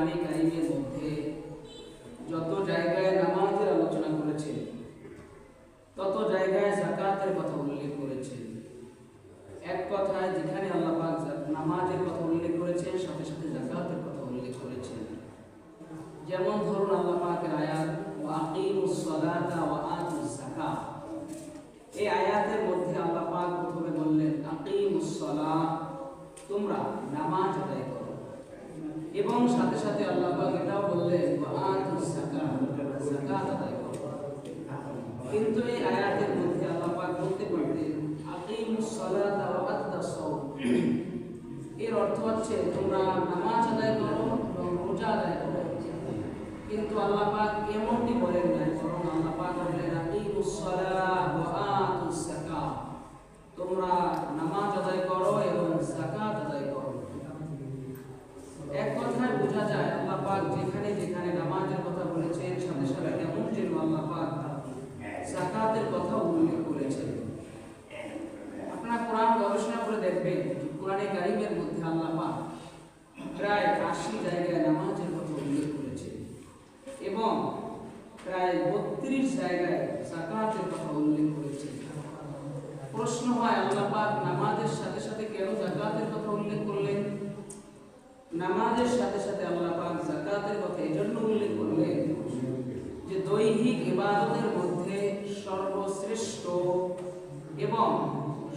কোরআনে কারিমের মধ্যে যত জায়গায় নামাজের আলোচনা করেছেন তত জায়গায় জাকাতের কথা উল্লেখ করেছেন এক কথায় যেখানে আল্লাহ পাক জা- নামাজের কথা উল্লেখ করেছেন সাথে সাথে জাকাতের কথা উল্লেখ করেছেন যেমন ধরুন আল্লাহ পাকের আয়াত ওয়া আকিমুস সালাতা ওয়া আতুস যাকাত এই আয়াতের মধ্যে আল্লাহ পাক প্রথমে বললেন আকিমুস সালাহ তোমরা নামাজ আদায় করো এবং সাথে সাথে আল্লাহ পাক এটাও বললেন কিন্তু এই আয়াতের মধ্যে আল্লাহ পাক বলতে পারতেন, আকিমুস সালাতা ওয়া আতুস এর অর্থ হচ্ছে, তোমরা নামাজ আদায় করো এবং রোজা আদায় করো। কিন্তু আল্লাহ পাক এমনটি বলেন নাই, বরং আল্লাহ পাক বললেন, আকিমুস সালাহ ওয়া আতুস যাকাত তোমরা নামাজ আদায় করো এবং যাকাত আদায় করো এক কথায় বোঝা যায় আল্লাহ পাক যেখানে যেখানে নামাজের কথা বলেছেন সাথে সাথে এমন যেন আল্লাহ পাক যাকাতের কথা উল্লেখ করেছেন আপনারা কোরআন গবেষণা করে দেখবেন যে কোরআনে কারিমের মধ্যে আল্লাহ পাক প্রায় আশি জায়গায় নামাজের কথা উল্লেখ করেছেন এবং প্রায় বত্রিশ জায়গায় জাকাতের কথা উল্লেখ করেছেন প্রশ্ন হয়, আল্লাহ নামাজের সাথে সাথে কেন জাকাতের কথা উল্লেখ করলেন? নামাজের সাথে সাথে আল্লাহ জাকাতের কথা এজন্য উল্লেখ করলেন যে দৈহিক ইবাদতের মধ্যে সর্বশ্রেষ্ঠ এবং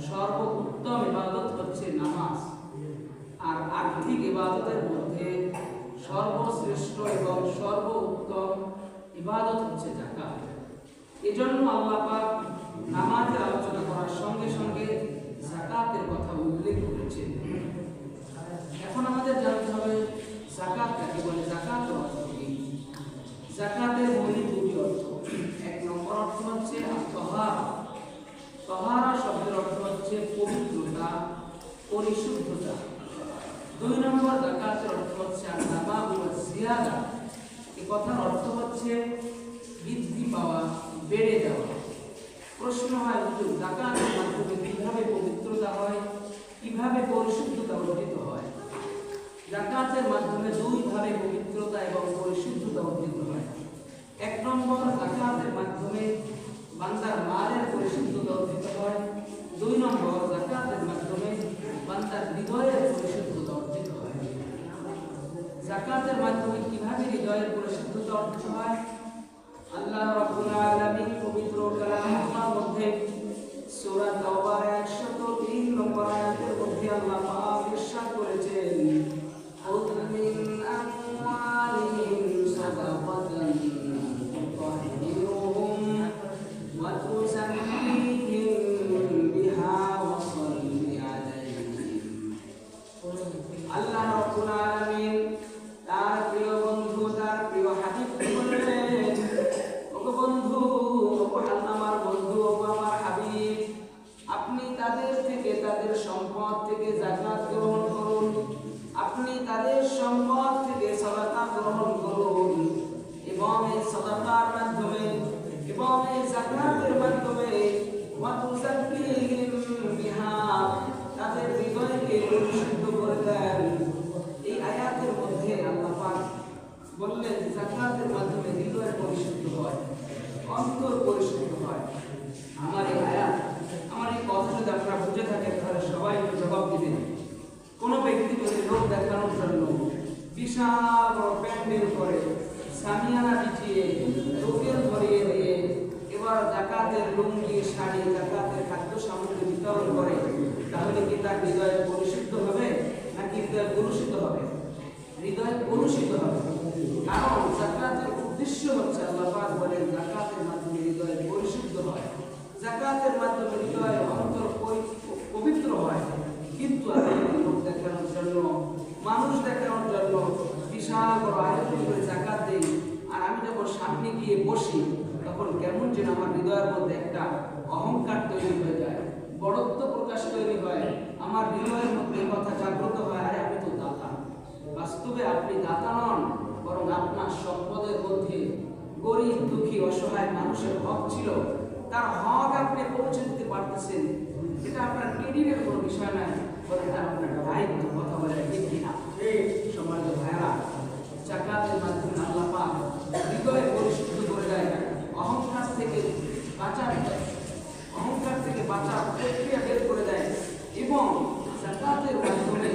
সর্বোত্তম ইবাদত হচ্ছে নামাজ। আর আর্থিক ইবাদতের মধ্যে সর্বশ্রেষ্ঠ এবং সর্বোত্তম ইবাদত হচ্ছে জাকাত এজন্য আল্লাহ নামাজের আলোচনা করার সঙ্গে সঙ্গে জাকাতের কথা উল্লেখ করেছেন। এখন আমাদের জানতে হবে জাকাত কাকে বলে জাকাত অর্থ কি জাকাতের মৌলিক দুটি অর্থ এক নম্বর অর্থ হচ্ছে তহারা তহারা শব্দের অর্থ হচ্ছে পবিত্রতা পরিশুদ্ধতা দুই নম্বর জাকাতের অর্থ হচ্ছে আন্নামা ওয়া জিয়াদা এই কথার অর্থ হচ্ছে বৃদ্ধি পাওয়া বেড়ে যাওয়া প্রশ্ন হয় হুজুর জাকাতের মাধ্যমে কীভাবে পবিত্রতা হয় পরিশুদ্ধতা অর্জিত হয়। জাকাতের মাধ্যমে দুইভাবে পবিত্রতা এবং পরিশুদ্ধতা অর্জিত হয়। এক নম্বর, জাকাতের মাধ্যমে বান্দার মালের পরিশুদ্ধতা অর্জিত হয়। দুই নম্বর, জাকাতের মাধ্যমে বান্দার হৃদয়ের পরিশুদ্ধতা অর্জিত হয়। জাকাতের মাধ্যমে কীভাবে হৃদয়ের পরিশুদ্ধতা অর্জিত হয়? আল্লাহ রাব্বুল আলামিন পবিত্র কালামের মধ্যে সূরা তাওবার 103 নম্বর আয়াতের থেকে যাকাত গ্রহণ করুন। আপনি তাদের সম্পদ থেকে সাদাকা গ্রহণ করুন এবং এই সাদাকার মাধ্যমে এবং এই যাকাতের মাধ্যমে পরিশুদ্ধ হয়, অন্তর পরিশুদ্ধ হয় আমার এই আয়াত আমার এই কথা যদি আপনারা বুঝে থাকেন তাহলে সবাই একটু জবাব দিবেন কোনো ব্যক্তি যদি লোক দেখানোর জন্য বিশাল বড় প্যান্ডেল করে বিছিয়ে লোকের ধরিয়ে দিয়ে এবার জাকাতের লুঙ্গি, শাড়ি, জাকাতের খাদ্য সামগ্রী বিতরণ করে, তাহলে কি তার হৃদয় পরিশুদ্ধ হবে নাকি হৃদয় কলুষিত হবে? হৃদয় কলুষিত হবে। কারণ জাকাতের উদ্দেশ্য হচ্ছে আল্লাহ পাক জাকাতের মাধ্যমে হৃদয় পরিশুদ্ধ হয়। জাকাতের মাধ্যমে হৃদয় অন্তর পবিত্র হয়। কিন্তু লোক দেখানোর জন্য, মানুষ দেখানোর জন্য বিশাল বড় আয়োজন করে জাকাত আমি যখন সামনে গিয়ে বসি, তখন কেমন যেন আমার হৃদয়ের মধ্যে একটা অহংকার তৈরি হয়ে যায় বড়ত্ব প্রকাশ তৈরি হয়, আমার হৃদয়ের মধ্যে কথা জাগ্রত হয়, আরে আমি তো দাতা। বাস্তবে আপনি দাতা নন, বরং আপনার সম্পদের মধ্যে গরিব, দুঃখী, অসহায় মানুষের হক ছিল। তার হক আপনি পৌঁছে দিতে পারতেছেন। এটা আপনার ক্রেডিটের কোনো বিষয় নয় বলে এটা আপনার দায়িত্ব, কথা বলে ঠিক কিনা সম্মানিত ভাইরা হৃদয় পরিশুদ্ধ করে দেয় অহংকার থেকে বাঁচার অহংকার থেকে বাঁচার প্রক্রিয়া বের করে দেয় এবং জাকাতের মাধ্যমে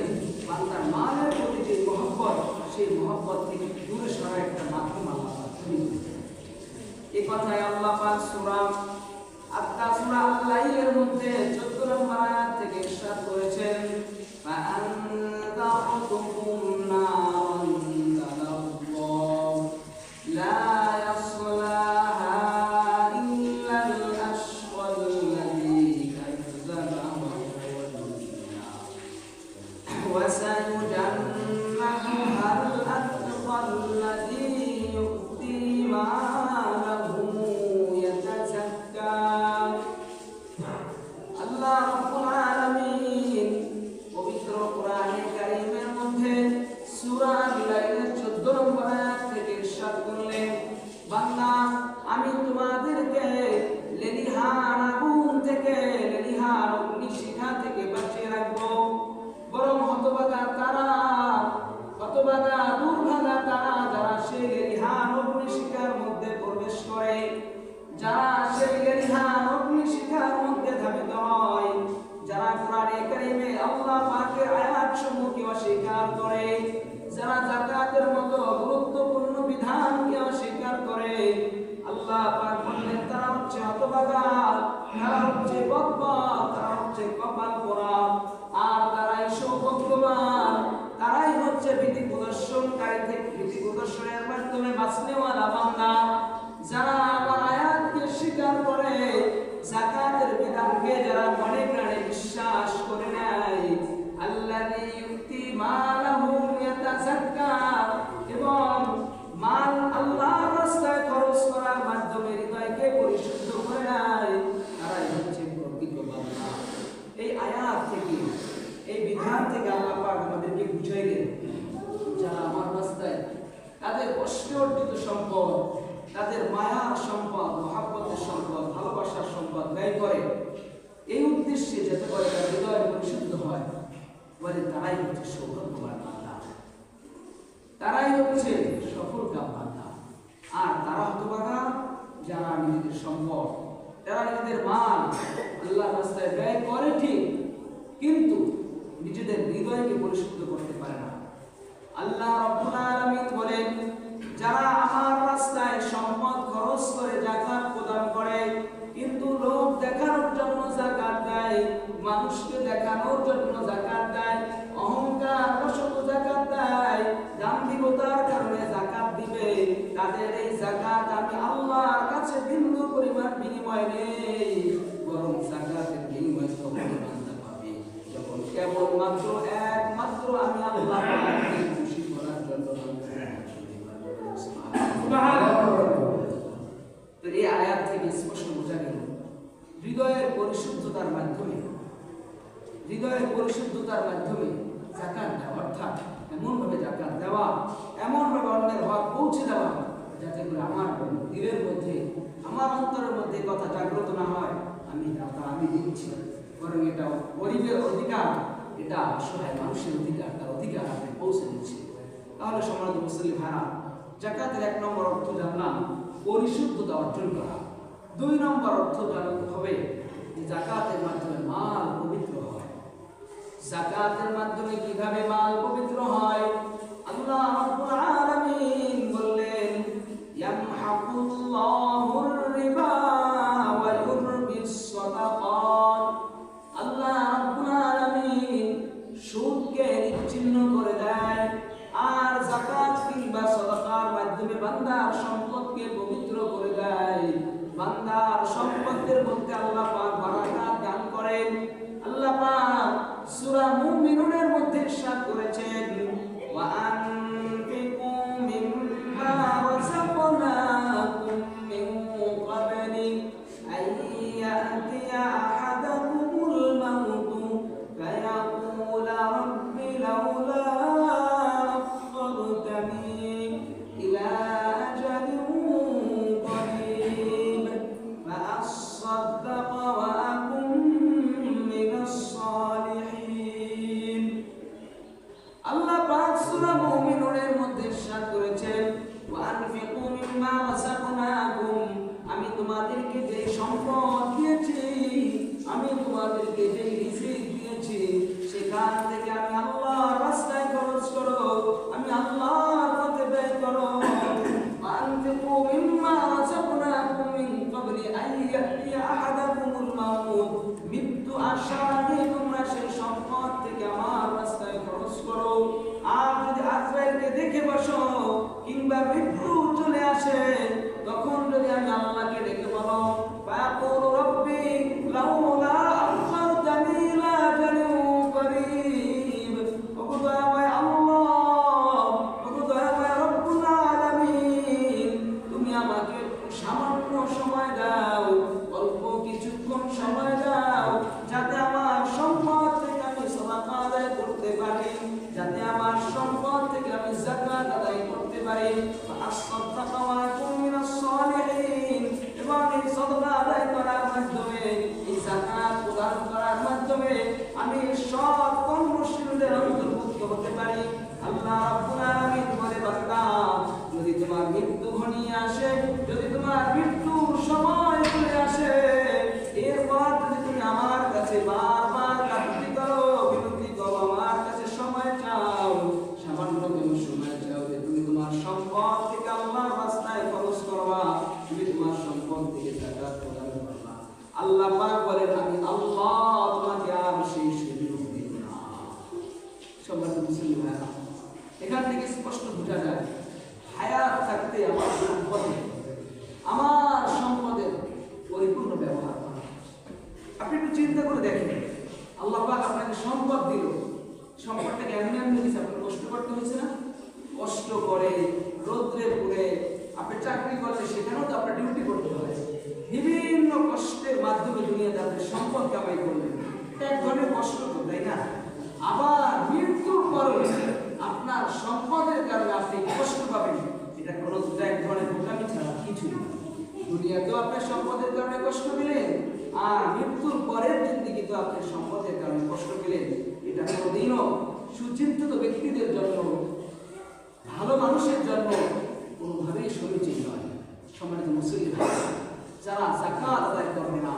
বান্দার মালের প্রতি যে মহব্বত সেই মহব্বতকে দূরে সরার একটা মাধ্যম আল্লাহ এই কথায় আল্লাহ পাক সুরা হচ্ছে হতভাগা যারা হচ্ছে বদবদ তারা হচ্ছে কপাল আর তারাই সৌভাগ্যবান, তারাই হচ্ছে বিধি প্রদর্শনকারী থেকে বিধি প্রদর্শনের মাধ্যমে বাঁচনেওয়ালা বান্দা যারা আমার আয়াতকে স্বীকার করে যাকাতের বিধানকে যারা মনে প্রাণে বিশ্বাস করে নেয় আল্লাযী ইউতি মালাহু ইয়াতাযাক্কা এবং মাল আল্লাহর রাস্তায় খরচ করার মাধ্যমে হৃদয়কে পরিশুদ্ধ করে নেয় তারাই হচ্ছে প্রকৃত বান্দা এই আয়াত থেকে এই বিধান থেকে আল্লাহ পাক আমাদেরকে বুঝাইলেন যারা আমার রাস্তায় তাদের কষ্টে অর্জিত সম্পদ, তাদের মায়ার সম্পদ, মহাব্বতের সম্পদ, ভালোবাসার সম্পদ ব্যয় করে। এই উদ্দেশ্যে যাতে করে তার হৃদয় পরিশুদ্ধ হয়, বলে তারাই হচ্ছে সৌভাগ্যবান বান্দা। তারাই হচ্ছে সফল বান্দা। আর তারা হতভাগা যারা নিজেদের সম্পদ তারা নিজেদের মাল আল্লাহ রাস্তায় ব্যয় করে ঠিক, কিন্তু নিজেদের হৃদয়কে পরিশুদ্ধ করতে পারে না। আল্লাহ রাব্বুল আলামিন বলেন, যারা আমার রাস্তায় সম্পদ খরচ করে যাকাত প্রদান করে, কিন্তু লোক দেখানোর জন্য যাকাত দেয়, মানুষকে দেখানোর জন্য যাকাত দেয়, অহংকার যাকাত দেয় কারণে যাকাত দিবে, তাদের এই যাকাত আমি আল্লাহর কাছে বিন্দু পরিমাণ বিনিময় নেই। বরং যাকাতের বিনিময় পাবে। যখন কেবলমাত্র একমাত্র আমি আল্লাহ পাককে খুশি করার জন্য তো এই আয়াত থেকে স্পষ্ট বোঝা গেল হৃদয়ের পরিশুদ্ধতার মাধ্যমে। হৃদয়ের পরিশুদ্ধতার মাধ্যমে জাকাত দেওয়া, অর্থাৎ এমনভাবে জাকাত দেওয়া, এমনভাবে অন্যের হক পৌঁছে দেওয়া, যাতে করে আমার দিলের মধ্যে, আমার অন্তরের মধ্যে কথা জাগ্রত না হয়, আমি দাতা, আমি দিচ্ছি। বরং এটা গরিবের অধিকার, এটা অসহায় মানুষের অধিকার, তার অধিকার আপনি পৌঁছে দিচ্ছি। তাহলে সমাজ মুসলিম ভাড়া জাকাতের এক নম্বর অর্থ জানলাম, পরিশুদ্ধতা অর্জন করা। দুই নম্বর অর্থ জানতে হবে জাকাতের মাধ্যমে মাল পবিত্র হয়। জাকাতের মাধ্যমে কীভাবে মাল পবিত্র হয়? আল্লাহ রাব্বুল every proof. Bye. não ficar সম্পদের কারণে কষ্ট পেলেন, আর মৃত্যুর পরের জিন্দিগি তো আপনি সম্পদের কারণে কষ্ট পেলেন। এটা কোনোদিনও সুচিন্তিত ব্যক্তিদের জন্য, ভালো মানুষের জন্য কোনোভাবেই সমীচীন নয়। সম্মানিত মুসলিম যারা জাকাত আদায় করবে না,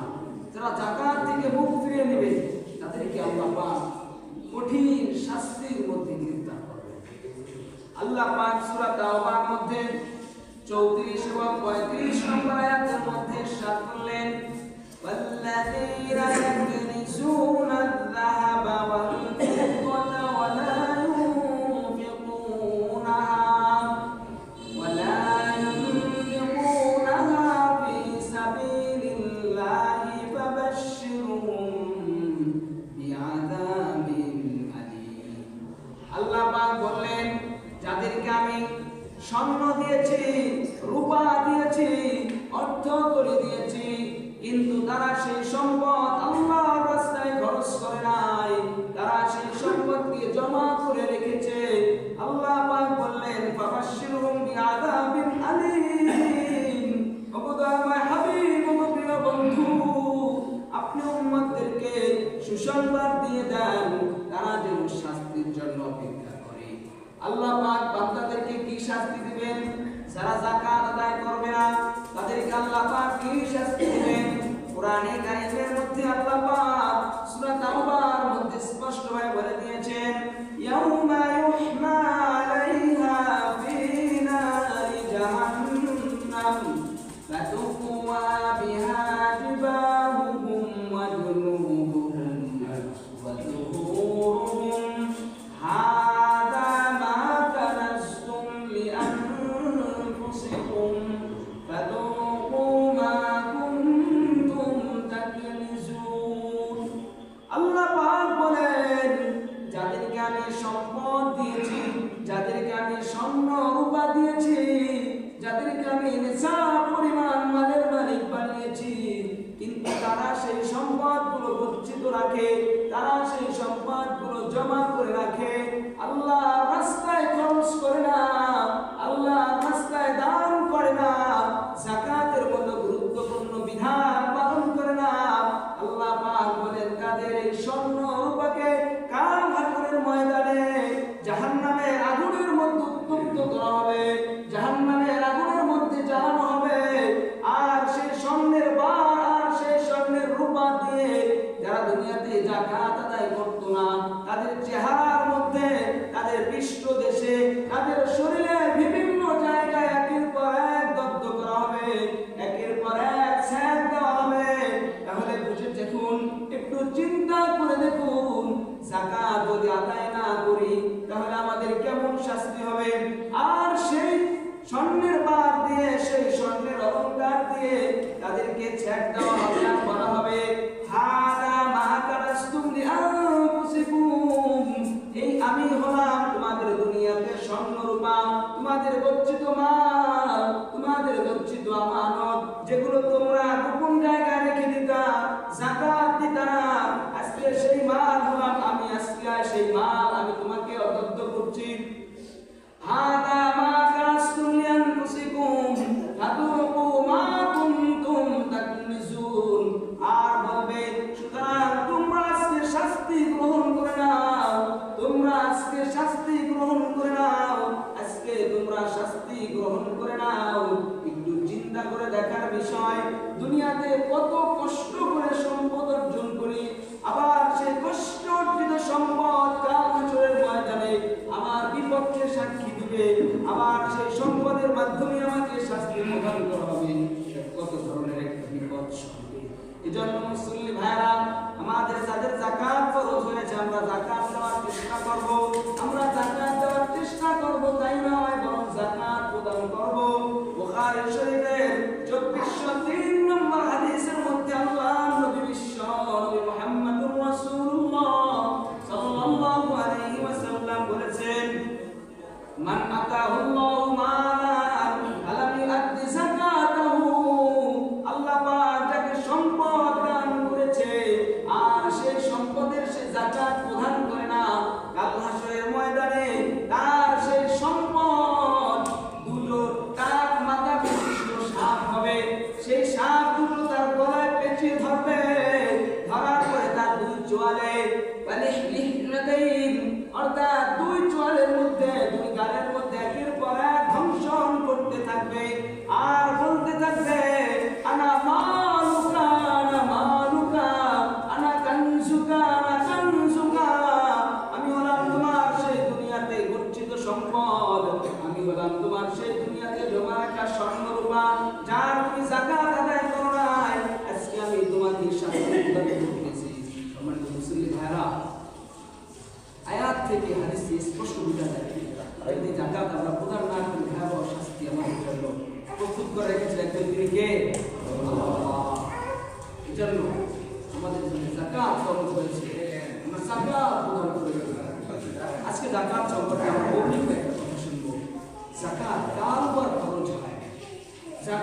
যারা জাকাত থেকে মুখ ফিরিয়ে নেবে, তাদেরকে আল্লাহ পাক কঠিন শাস্তির মধ্যে গ্রেফতার করবে। আল্লাহ পাক সুরা তাওবার মধ্যে চৌত্রিশ এবং পঁয়ত্রিশ الذين يكنزون الذهب والفضة তাদের এই স্বর্ণ রূপাকে কাল হাসরের ময়দানে জাহান্নামের আগুনের মধ্যে উত্তপ্ত করা হবে। তাদেরকে ছেড় দেওয়া গ্রহণ করে নাও, একটু চিন্তা করে দেখার বিষয়, দুনিয়াতে কত কষ্ট করে সম্পদ অর্জন করি, আবার সেই কষ্ট অর্জিত সম্পদ ময়দানে আমার বিপক্ষে সাক্ষী দিবে, আবার সেই সম্পদের মাধ্যমে আমাকে হবে। কত ধরনের একটা বিপদ এজন্য মুসলিম ভাইরা আমাদের যাদের জাকাত ফরজ হয়েছে, আমরা জাকাত দেওয়ার চেষ্টা করব, আমরা জাকাত দেওয়ার চেষ্টা করব, তাই নয় বরং জাকাত প্রদান করব বুখারী শরীফের 2403 নম্বর হাদিসের মধ্যে আল্লাহ নবী বিশ্ব নবী মুহাম্মদুর রাসূলুল্লাহ সাল্লাল্লাহু আলাইহি ওয়াসাল্লাম বলেছেন মান আতাহুল্লাহু মালান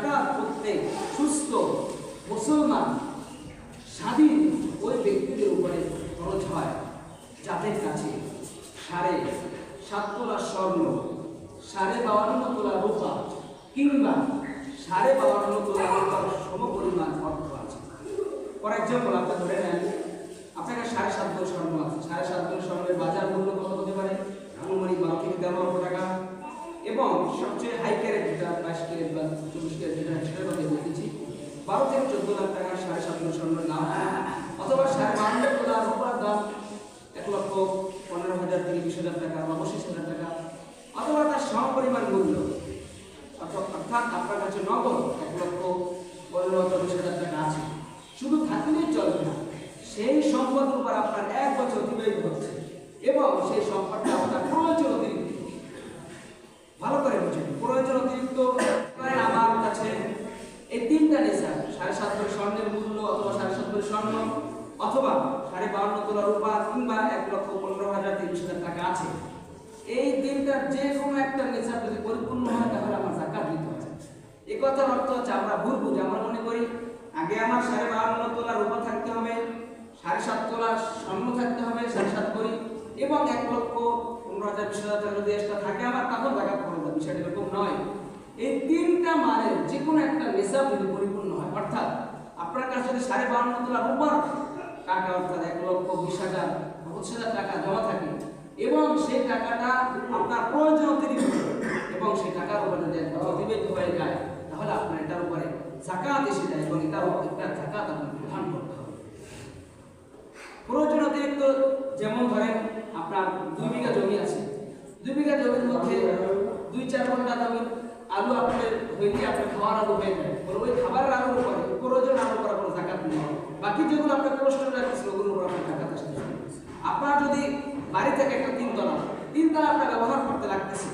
জাকাত প্রত্যেক সুস্থ মুসলমান স্বাধীন ওই ব্যক্তিদের উপরে খরচ হয়, যাদের কাছে সাড়ে সাত তোলা স্বর্ণ, সাড়ে বাউান্ন তোলা রূপা কিংবা সাড়ে বাউান্ন তোলা রূপার সমপরিমাণ অর্থ আছে। ফর এক্সাম্পল আপনি ধরে নেন আপনার কাছে সাড়ে সাত ভরি স্বর্ণ আছে। সাড়ে সাত ভরি স্বর্ণের বাজার মূল্য কত হতে পারে? আনুমানিক বারো থেকে তেরো লক্ষ টাকা। এবং সবচেয়ে হাই ক্যারেট যেটা বাইশ ক্যারেট বা চব্বিশ ক্যারেট যেটা সেটার কথা বলতেছি বারো থেকে চোদ্দ লাখ টাকা সাড়ে সাত ভরি স্বর্ণের দাম অথবা সাড়ে বান্ন তোলা রূপার দাম এক লক্ষ পনেরো হাজার থেকে বিশ হাজার টাকা বা পঁচিশ হাজার টাকা। অথবা তার সমপরিমাণ মূল্য। অর্থাৎ আপনার কাছে নগদ এক লক্ষ পনেরো চল্লিশ হাজার টাকা আছে। শুধু থাকলেই চলবে না, সেই সম্পদের উপর আপনার এক বছর অতিবাহিত হচ্ছে। এবং সেই সম্পদটা আপনার প্রয়োজন অতিরিক্ত ভালো করে বুঝুন প্রয়োজন অতিরিক্ত করেন আমার কাছে এই তিনটা নেশা সাড়ে সাত ভরি স্বর্ণের মূল্য অথবা সাড়ে সাত ভরি স্বর্ণ অথবা সাড়ে বাউন্ন তোলা রূপা কিংবা এক লক্ষ পনেরো হাজার তিরিশ হাজার টাকা আছে এই তিনটার যে কোনো একটা নেশা যদি পরিপূর্ণ হয় তাহলে আমার জাকাত দিতে হবে। এই কথার অর্থ হচ্ছে আমরা ভুল বুঝি। আমরা মনে করি, আগে আমার সাড়ে বাউন্ন তোলা রূপা থাকতে হবে, সাড়ে সাত তোলা স্বর্ণ থাকতে হবে, সাড়ে সাত ভরি এবং এক লক্ষ পনেরো হাজার, বিশ হাজার যদি এক্সট্রা থাকে আমার তখন জাকাত খরচ হবে বিষয়টা এরকম নয়। এই তিনটা মানের যে কোনো একটা নেশা যদি পরিপূর্ণ হয়, অর্থাৎ আপনার কাছে যদি সাড়ে বাউন্ন তোলা রূপার টাকা অর্থাৎ এক লক্ষ বিশ হাজার পঁচিশ হাজার টাকা জমা থাকে এবং সেই টাকাটা আপনার প্রয়োজন অতিরিক্ত। এবং সেই টাকার উপরে যদি অতিবাহিত হয়ে যায়, তাহলে আপনার এটার উপরে জাকাত এসে যায় এবং এটার একটা জাকাত আপনার প্রদান করতে হবে। প্রয়োজন অতিরিক্ত যেমন ধরেন আপনার দুই বিঘা জমি আছে। দুই বিঘা জমির মধ্যে দুই চার ঘণ্টা জমি আলু আপনার হইলে আপনার খাওয়ার আলু হয়ে যায়। ওই খাবারের আলুর উপরে প্রয়োজন আলু করার কোনো জাকাত নেই। বাকি যেগুলো আপনার প্রশ্ন রাখছে ওগুলোর উপর আপনার জাকাত আসতে হবে। আপনার যদি বাড়ি থেকে একটা তিনতলা। দিন তারা আপনার ব্যবহার করতে লাগতেছে।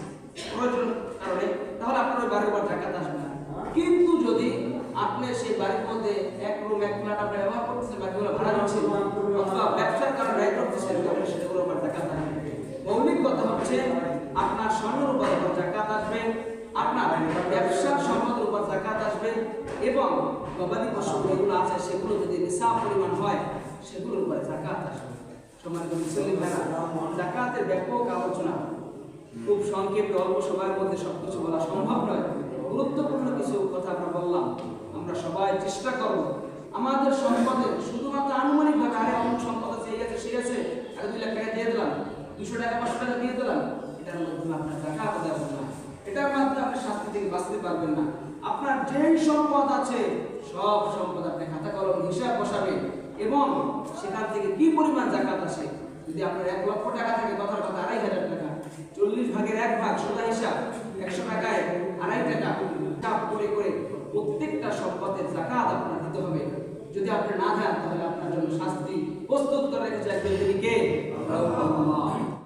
প্রয়োজন কারণে, তাহলে আপনার ওই বাড়ির উপর জাকাত আসবে না। কিন্তু যদি আপনি সেই বাড়ির মধ্যে এক রুম এক ফ্ল্যাট আপনি ব্যবহার করতেছেন, বাকিগুলো ভাড়া দিচ্ছেন অথবা ব্যবসার কারণে ব্যয় করতেছেন তাহলে সেগুলোর উপর জাকাত আসবে। মৌলিক কথা হচ্ছে, আপনার স্বর্ণের উপর জাকাত আসবে, আপনার ব্যবসার সম্পদের উপর জাকাত আসবে, এবং গবাদি পশু যেগুলো আছে, সেগুলো যদি নিসাব পরিমাণ হয়, সেগুলোর উপরে জাকাত আসবে। সম্মানিত মুসলিম ভাইরা জাকাতের ব্যাপক আলোচনা। খুব সংক্ষেপে অল্প সময়ের মধ্যে সবকিছু বলা সম্ভব নয়। গুরুত্বপূর্ণ কিছু কথা আমরা বললাম। আমরা সবাই চেষ্টা করব। আমাদের সম্পদে শুধুমাত্র আনুমানিক ভাবে আরে অমুক সম্পদ আছে, এই আছে, সেই আছে। আরে দুই লাখ টাকা দিয়ে দিলাম। দুশো টাকা, পাঁচশো টাকা দিয়ে দিলাম। এটার মাধ্যমে আপনার টাকা আদায় না। এটার মাধ্যমে আপনি শাস্তি থেকে বাঁচতে পারবেন না। আপনার যেই সম্পদ আছে, সব সম্পদ আপনি খাতা, কলম, হিসাব বসাবেন। এবং সেখান থেকে কি পরিমাণ জাকাত আসে? যদি আপনার এক লক্ষ টাকা থাকে, কথার কথা আড়াই হাজার টাকা। চল্লিশ ভাগের এক ভাগ, সোজা হিসাব, একশো টাকায় আড়াই টাকা। হিসাব করে করে প্রত্যেকটা সম্পদের জাকাত আপনার দিতে হবে। যদি আপনি না যান তাহলে আপনার জন্য শাস্তি প্রস্তুত করে রেখেছে একজন